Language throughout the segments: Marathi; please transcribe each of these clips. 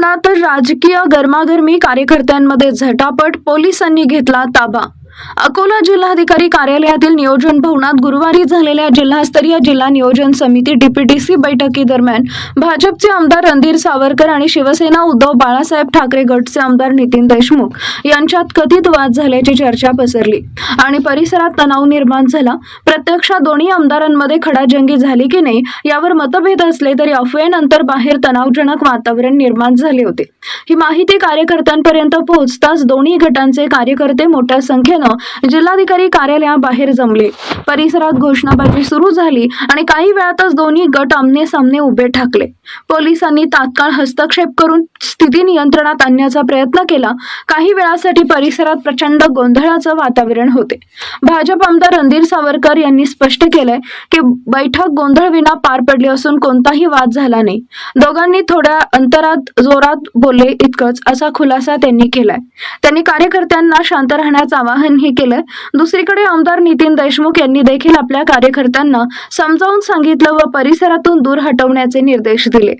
परिसरात राजकीय गरमागरमी कार्यकर्त्यांमध्ये झटापट पोलिसांनी घेतला ताबा. अकोला जिल्हाधिकारी कार्यालयातील नियोजन भवनात गुरुवारी झालेल्या जिल्हास्तरीय जिल्हा नियोजन समिती डीपीडीसी बैठकीदरम्यान भाजपचे आमदार रणधीर सावरकर आणि शिवसेना उद्धव बाळासाहेब ठाकरे गटचे आमदार नितीन देशमुख यांच्यात कथित वाद झाल्याची चर्चा पसरली. आणि परिसरात तणाव निर्माण झाला. प्रत्यक्षात दोन्ही आमदारांमध्ये खडाजंगी झाली की नाही यावर मतभेद असले तरी अफवेनंतर बाहेर तणावजनक वातावरण निर्माण झाले होते. ही माहिती कार्यकर्त्यांपर्यंत पोहोचताच दोन्ही गटांचे कार्यकर्ते मोठ्या संख्येने जिल्हाधिकारी कार्यालयाबाहेर जमले. परिसरात घोषणाबाजी सुरू झाली आणि काही वेळातच दोन्ही गट आमने सामने उभे ठाकले. पोलिसांनी तात्काळ हस्तक्षेप करून स्थिती नियंत्रणात आणण्याचा प्रयत्न केला. काही वेळासाठी परिसरात प्रचंड गोंधळाचं वातावरण होते. भाजप आमदार रणधीर सावरकर यांनी स्पष्ट केलंय की बैठक गोंधळविना पार पडली असून कोणताही वाद झाला नाही. दोघांनी थोड्या अंतरात जोरात बोलले इतकंच असा खुलासा त्यांनी केलाय. त्यांनी कार्यकर्त्यांना शांत राहण्याचं त्यांनी केलंय. दुसरीकडे आमदार नितीन देशमुख यांनी देखील आपल्या कार्यकर्त्यांना समजावून सांगितलं व परिसरातून दूर हटवण्याचे निर्देश दिले.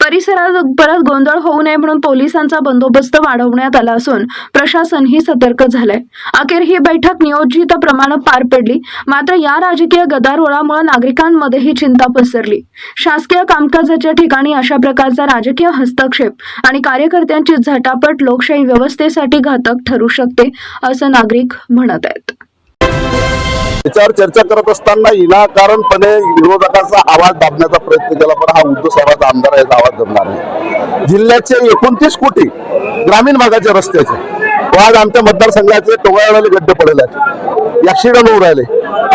परिसरात परत गोंधळ होऊ नये म्हणून पोलिसांचा बंदोबस्त वाढवण्यात आला असून प्रशासनही सतर्क झालंय. अखेर ही बैठक नियोजित प्रमाण पार पडली. मात्र या राजकीय गदारोळामुळे नागरिकांमध्येही चिंता पसरली. शासकीय कामकाजाच्या ठिकाणी अशा प्रकारचा राजकीय हस्तक्षेप आणि कार्यकर्त्यांची झटापट लोकशाही व्यवस्थेसाठी घातक ठरू शकते असं नागरिक म्हणत आहेत. त्याच्यावर चर्चा करत असताना विनाकारणपणे विरोधकाचा आवाज दाबण्याचा प्रयत्न केला पण हा उद्धव साहेबांचा आमदार आहे आवाज जमणार नाही. जिल्ह्याचे एकोणतीस कोटी ग्रामीण भागाचे रस्त्याचे. आज आमच्या मतदारसंघाचे टोगाळवाले गड्डे पडले आहेत. ऍक्सिडेंट होऊ राहिले.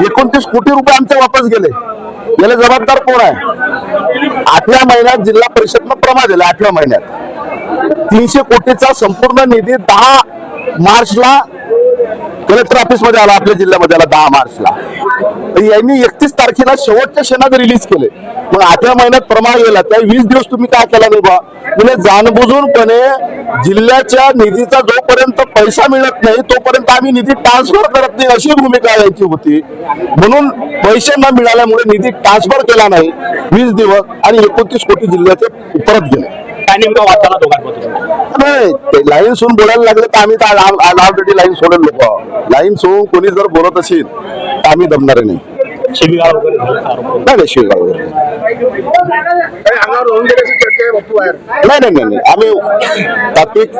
एकोणतीस कोटी रुपये आमचे वापस गेले. याला जबाबदार कोण आहे? आठव्या महिन्यात जिल्हा परिषदनं प्रमा दिला आठव्या महिन्यात. तीनशे कोटीचा संपूर्ण निधी दहा मार्चला कलेक्टर ऑफिसमध्ये आला आपल्या जिल्ह्यामध्ये आला दहा मार्चला. यांनी एकतीस तारखेला शेवटच्या क्षणात रिलीज केले. मग आठव्या महिन्यात प्रमाण गेला. त्या वीस दिवस तुम्ही काय केला नाही बा? म्हणजे जाणबुजूनपणे जिल्ह्याच्या निधीचा जोपर्यंत पैसा मिळत नाही तोपर्यंत आम्ही निधी ट्रान्सफर करत नाही अशी भूमिका यांची होती. म्हणून पैसे न मिळाल्यामुळे निधी ट्रान्सफर केला नाही. वीस दिवस आणि एकोणतीस कोटी जिल्ह्याचे परत गेले. काय नेमका नाही लाईन सोडून बोलायला लागले तर आम्ही तर ऑलरेडी लाईन सोडेल लोक. लाईन सोडून कोणी जर बोलत असेल तर आम्ही दमणार नाही. शिबिगाळ वगैरे नाही नाही. आम्ही तात्विक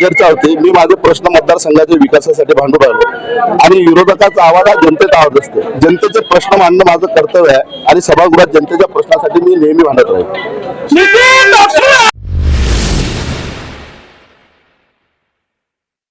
चर्चा होती. मी माझे प्रश्न मतदारसंघाच्या विकासासाठी भांडू राहिलो. आणि विरोधकाचा आवाज हा जनतेचा आवाज असतो. जनतेचे प्रश्न मांडणं माझं कर्तव्य आहे. आणि सभागृहात जनतेच्या प्रश्नासाठी मी नेहमी भांडत राहील.